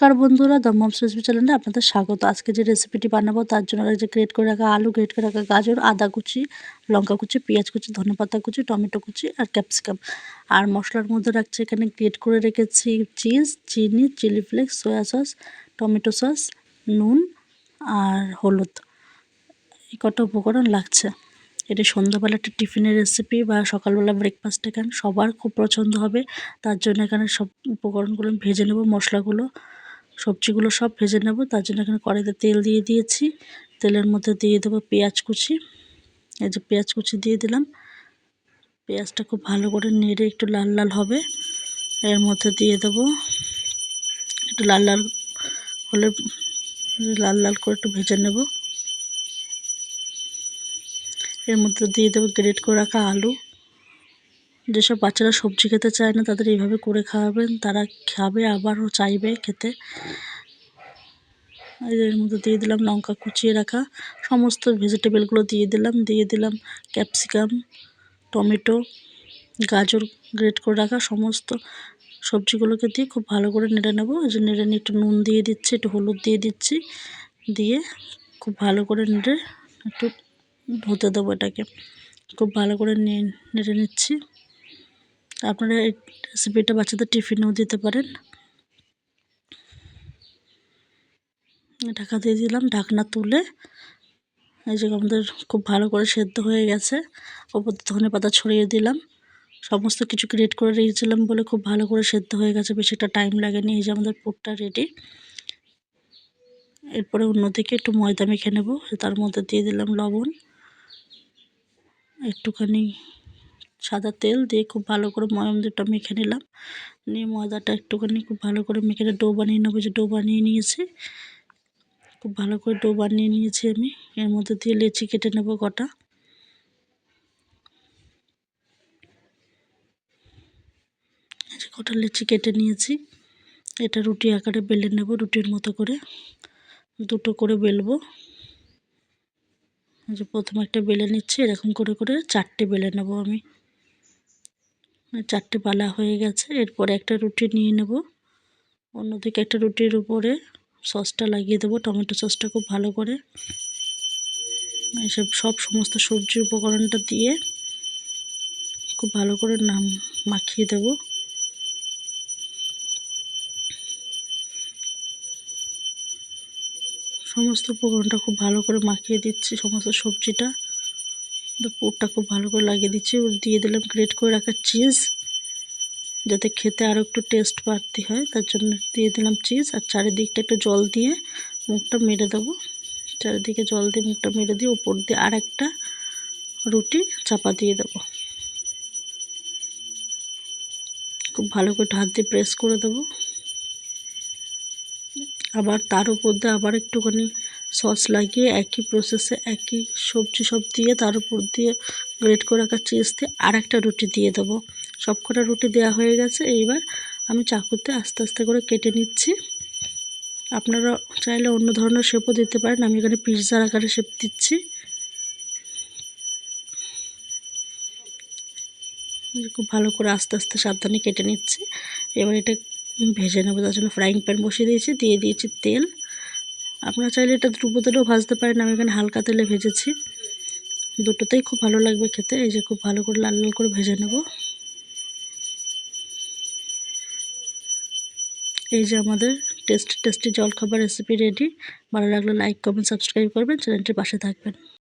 নমস্কার বন্ধুরা, দমম রেসিপি চ্যানেলে আপনাদের স্বাগত। আজকে যে রেসিপিটি বানাবো, তার জন্য যে গ্রেট করে রাখা আলু গ্রেট করে রাখা গাজর, আদা কুচি, লঙ্কা কুচি, পেঁয়াজ কুচি ধনেপাতা কুচি, টমেটো কুচি আর ক্যাপসিকাম আর মশলার মধ্যে রাখছি এখানে গ্রেট করে রেখেছি চিজ চিনি chilli flakes soya sauce tomato sauce নুন আর হলুদ। এই কটা উপকরণ লাগছে। এটি সন্ধ্যাবেলা একটা টিফিনের রেসিপি বা সকালবেলা ব্রেকফাস্ট এখানে সবার খুব পছন্দ হবে। তার জন্য এখানে সব উপকরণগুলো ভেজে নেব, মশলাগুলো। সবজিগুলো সব ভেজে নেব, তার জন্য এখানে কড়াইতে তেল দিয়ে দিয়েছি। তেলের মধ্যে দিয়ে দেবো পেঁয়াজ কুচি। এই যে পেঁয়াজ কুচি দিয়ে দিলাম। পেঁয়াজটা খুব ভালো করে নেড়ে একটু লাল লাল হবে। এর মধ্যে দিয়ে দেব একটু লাল লাল হলে লাল লাল করে একটু ভেজে নেব। এর মধ্যে দিয়ে দেবো গ্রেট করে রাখা আলু। যেসব বাচ্চারা সবজি খেতে চায় না, তাদের এইভাবে করে খাওয়াবেন। তারা খাবে, আবারও চাইবে খেতে। এর মধ্যে দিয়ে দিলাম লঙ্কা কুচিয়ে রাখা। সমস্ত ভেজিটেবলগুলো দিয়ে দিলাম। দিয়ে দিলাম ক্যাপসিকাম, টমেটো, গাজর গ্রেট করে রাখা। সমস্ত সবজিগুলোকে দিয়ে খুব ভালো করে নেড়ে নেব। যে নেড়ে নিয়ে একটু নুন দিয়ে দিচ্ছি, একটু হলুদ দিয়ে দিচ্ছি। দিয়ে খুব ভালো করে নেড়ে একটু হতে দেবো এটাকে। খুব ভালো করে নেড়ে নিচ্ছি। আপনারা এই রেসিপিটা বাচ্চাদের টিফিনেও দিতে পারেন। ঢাকা দিয়ে দিলাম, ঢাকনা তুলে। এই যে আমাদের খুব ভালো করে সেদ্ধ হয়ে গেছে। ওপর ধনে পাতা ছড়িয়ে দিলাম। সমস্ত কিছু গ্রেট করে রেখেছিলাম বলে খুব ভালো করে সেদ্ধ হয়ে গেছে। বেশি একটা টাইম লাগেনি। এই যে আমাদের পুরটা রেডি এরপরে অন্যদিকে একটু ময়দা মেখে নেব। তার মধ্যে দিয়ে দিলাম লবণ। একটুখানি সাদা তেল দিয়ে খুব ভালো করে ময়ম দুটা মেখে নিলাম। নিয়ে ময়দাটা একটুখানি খুব ভালো করে মেখে ডো বানিয়ে নেব। যে ডো বানিয়ে নিয়েছি, খুব ভালো করে ডো বানিয়ে নিয়েছি আমি। এর মধ্যে দিয়ে লেচি কেটে নেব কটা। কটা লেচি কেটে নিয়েছি, এটা রুটি আকারে বেলে নেব, রুটির মতো করে। দুটো করে বেলবো। যে প্রথম একটা বেলে নিচ্ছি, এরকম করে করে চারটে বেলে নেব আমি। চারটে পালা হয়ে গেছে। এরপরে একটা রুটি নিয়ে নেব। অন্যদিকে একটা রুটির উপরে সসটা লাগিয়ে দেবো। টমেটো সসটা খুব ভালো করে। এসব সব সমস্ত সবজি উপকরণটা দিয়ে খুব ভালো করে নাম মাখিয়ে দেব। সমস্ত উপকরণটা খুব ভালো করে মাখিয়ে দিচ্ছি, সমস্ত সবজিটা। পুরটা খুব ভালো করে লাগিয়ে দিচ্ছি দিয়ে দিলাম গ্রেট করে রাখা চিজ যাতে খেতে আরও একটু টেস্ট বাড়তি হয়। তার জন্য দিয়ে দিলাম চিজ আর চারিদিকটা একটু জল দিয়ে মুখটা মেরে দেবো। চারিদিকে জল দিয়ে মুখটা মেরে দিয়ে উপর দিয়ে আর একটা রুটি চাপা দিয়ে দেবো। খুব ভালো করে হাত দিয়ে প্রেস করে দেবো। আবার তার উপর দিয়ে আবার একটুখানি সস লাগিয়ে একই প্রসেসে একই সবজি সব দিয়ে তার উপর দিয়ে গ্রেট করে রাখা চিজ দিয়ে আর একটা রুটি দিয়ে দেবো। সব কটা রুটি দেওয়া হয়ে গেছে। এইবার আমি চাকুতে আস্তে আস্তে করে কেটে নিচ্ছি। আপনারা চাইলে অন্য ধরনের শেপও দিতে পারেন। আমি এখানে পিৎজার আকারে শেপ দিচ্ছি। খুব ভালো করে আস্তে আস্তে সাবধানে কেটে নিচ্ছি। এবার এটা ভেজে নেব, তার জন্য ফ্রাইং প্যান বসিয়ে দিয়েছি। দিয়ে দিয়েছি তেল। আপনারা চাইলে এটা ডুবো তেলেও ভাজতে পারেন। আমি এখানে হালকা তেলে ভেজেছি। দুটোতেই খুব ভালো লাগবে খেতে। এই যে খুব ভালো করে লাল লাল করে ভেজে নেব। এই যে আমাদের টেস্টি টেস্টি জলখাবার রেসিপি রেডি ভালো লাগলে লাইক কমেন্ট সাবস্ক্রাইব করবেন। চ্যানেলটির পাশে থাকবেন।